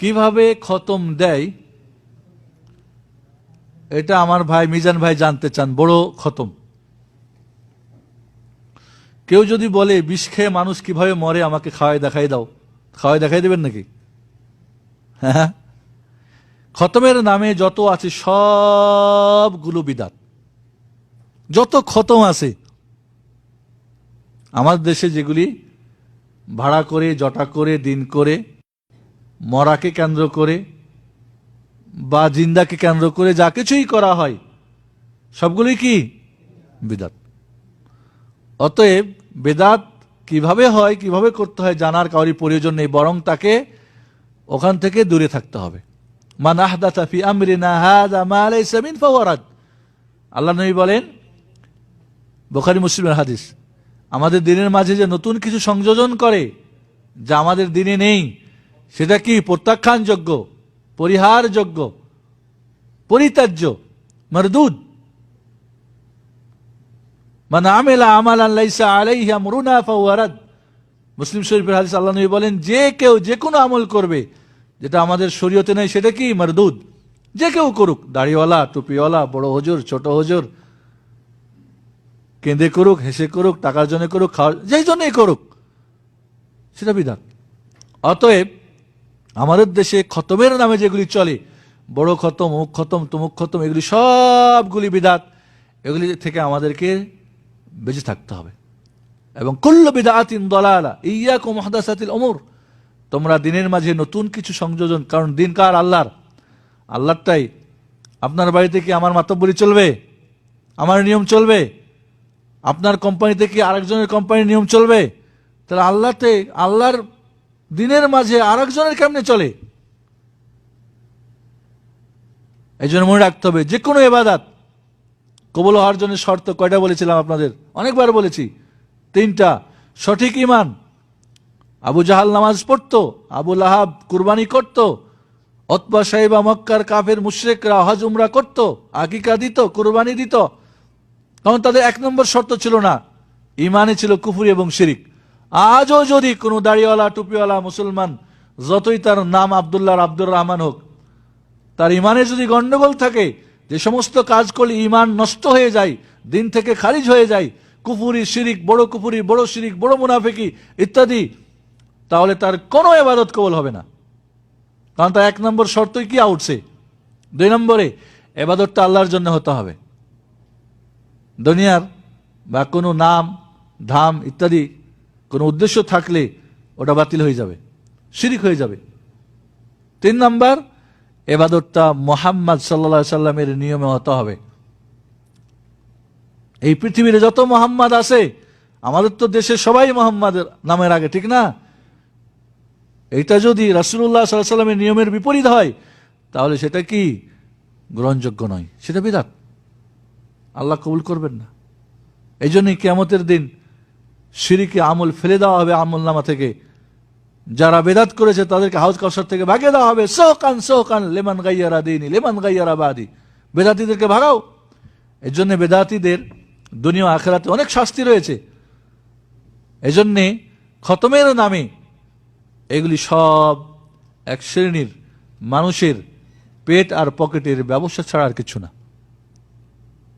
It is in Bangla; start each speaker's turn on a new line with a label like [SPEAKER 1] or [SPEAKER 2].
[SPEAKER 1] কীভাবে খতম দেয়, এটা আমার ভাই, মিজান ভাই জানতে চান, বড় খতম। কেউ যদি বলে, বিষ খেয়ে মানুষ কীভাবে মরে, আমাকে খাওয়াই দেখাই দাও। খাওয়াই দেখাই দেবেন নাকি? হ্যাঁ। খতমের নামে যত আছে, সবগুলো বিদাত। যত খতম আছে আমার দেশে যেগুলি ভাড়া করে, জটা করে, দিন করে মরাকে কেন্দ্র করে বা জিন্দাকে কেন্দ্র করে যা কিছুই করা হয়, সবগুলোই কি? বিদাত। অতএব বেদাত কীভাবে হয়, কীভাবে করতে হয় জানার কাউরি প্রয়োজন নেই, বরং তাকে ওখান থেকে দূরে থাকতে হবে। আল্লাহ নবী বলেন, বুখারী মুসলিমের হাদিস, আমাদের দিনের মাঝে যে নতুন কিছু সংযোজন করে, যা আমাদের দিনে নেই সেটা কি প্রত্যাখ্যানযোগ্য, পরিহারযোগ্য, পরিত্যাজ্য, মরদুদ? মান আমেলা আমালান লাইসা আলাইহি ফাওয়ারাদ মুসলিম শরীফের হাদিস আল্লাহ নবী বলেন, যে কেউ যে কোনো আমল করবে, যেটা আমাদের শরীয়তে নেই, সেটা কি? মরদুদ। যে কেউ করুক, দাড়িওয়ালা, টুপিওয়ালা, বড় হজুর, ছোট হজুর, কেঁদে করুক, হেসে করুক, টাকার জন্য করুক, খাওয়ার যেই জন্যই করুক, সেটা বিধান। অতএব আমাদের দেশে খতমের নামে যেগুলি চলে, বড় খতম, অমুক খতম, তুমুক খতম, এগুলি সবগুলি বিদাত, এগুলি থেকে আমাদেরকে বেঁচে থাকতে হবে। এবং কুল্ল বিদাতিন দলালা ইয়াকু মুহদাসাতিল অমর তোমরা দিনের মাঝে নতুন কিছু সংযোজন, কারণ দিন কার আল্লাহর? আল্লাহরটাই। আপনার বাড়িতে কি আমার মাতব্বরি চলবে? আমার নিয়ম চলবে? আপনার কোম্পানিতে কি আরেকজনের কোম্পানির নিয়ম চলবে? তাহলে আল্লাহতে আল্লাহর দিনের মাঝে আরেকজনের কেমনে চলে? এই জন্য মনে রাখতে হবে যে কোনো এবাদাত কবল হওয়ার জন্য শর্ত কয়টা বলেছিলাম আপনাদের? অনেকবার বলেছি। তিনটা, সঠিক ইমান আবু জাহাল নামাজ পড়ত, আবু লাহাব কুরবানি করত, অতবা সাহেবা মক্কার কাফের মুশরেকরা হজ উমরা করত, আকিকা দিত, কুরবানি দিত। কারণ তাদের এক নম্বর শর্ত ছিল না ইমানে ছিল কুফুরি এবং শিরিক। আজও যদি কোনো দাড়িওয়ালা, টুপিওয়ালা মুসলমান, যতই তার নাম আবদুল্লাহ আব্দুর রহমান হোক, তার ইমানে যদি গন্ডগোল থাকে, যে সমস্ত কাজ করলে ইমান নষ্ট হয়ে যায়, দিন থেকে খারিজ হয়ে যায়, কুফুরি, শিরিক, বড় কুফুরি, বড় শিরিক, বড় মুনাফিকি ইত্যাদি, তাহলে তার কোনো এবাদত কবল হবে না। কারণ তার এক নম্বর শর্তই কি আউটছে দুই নম্বরে, এবাদতটা আল্লাহর জন্য হতে হবে। দুনিয়ার বা কোনো নাম, ধাম ইত্যাদি কোনো উদ্দেশ্য থাকলে ওটা বাতিল হয়ে যাবে, শিরিক হয়ে যাবে। তিন নাম্বার, এবাদতটা মোহাম্মদ সাল্লা সাল্লামের নিয়মে হতে হবে। এই পৃথিবীর যত মোহাম্মদ আছে, আমাদের তো দেশে সবাই মোহাম্মদ নামের আগে, ঠিক না? এইটা যদি রাসুল্লাহ সাল্লামের নিয়মের বিপরীত হয়, তাহলে সেটা কি? গ্রহণযোগ্য নয়। সেটা বিরাট আল্লাহ কবুল করবেন না। এই জন্যই কেমতের দিন সিঁড়িকে আমল ফেলে দেওয়া হবে আমল নামা থেকে। যারা বেদাত করেছে, তাদেরকে হাউস কাউসার থেকে ভাগিয়ে দেওয়া হবে। সোকান সোকান লেমান গাইয়ারা দিইনি লেমান গাইয়ারা বাদি। বেদাতিদেরকে ভাগাও। এর জন্য বেদাতিদের দুনিয়া আখেরাতে অনেক শাস্তি রয়েছে। এই জন্যে খতমের নামে এগুলি সব এক শ্রেণির মানুষের পেট আর পকেটের ব্যবসা ছাড়া আর কিছু না।